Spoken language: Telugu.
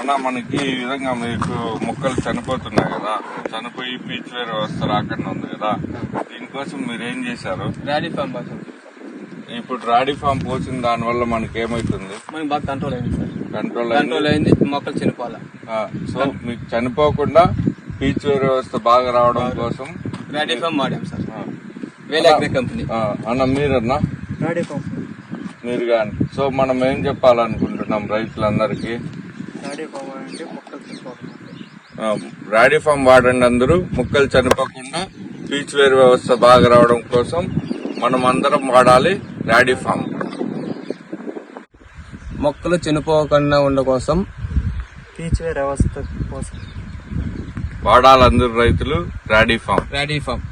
అన్న మనకి ఈ విధంగా మీకు మొక్కలు చనిపోతున్నాయి కదా. చనిపోయి పీచ్ వేర్ వ్యవస్థ రాకుండా ఉంది కదా. దీనికోసం మీరు ఏం చేశారు? ర్యాడీ ఫామ్ ఇప్పుడు రాడీ ఫామ్ పోసిన దాని వల్ల మనకి ఏమైతుంది? మనకి బాగా కంట్రోల్ అయింది సార్. కంట్రోల్ కంట్రోల్ అయింది మొక్కలు చనిపోవాలా? సో మీకు చనిపోకుండా పీచ్ వేర్ వ్యవస్థ బాగా రావడం కోసం ర్యాడీ ఫామ్ వాడాం సార్. కంపెనీ. అన్న మీరన్నా? రాడీ మీరు కానీ సో మనం ఏం చెప్పాలనుకుంటున్నాం? రైతులందరికీ. రాడీ రాడీ ఫామ్ వాడండి అందరూ. ముక్కలు చనిపోకుండా పీచ్ వేర్ వ్యవస్థ బాగా రావడం కోసం మనం అందరం వాడాలి రాడీ ఫామ్. మొక్కలు చనిపోకుండా ఉండ కోసం పీచ్ వ్యవస్థ కోసం. వాడాలి అందరూ రైతులు రాడీ ఫామ్. Radii form.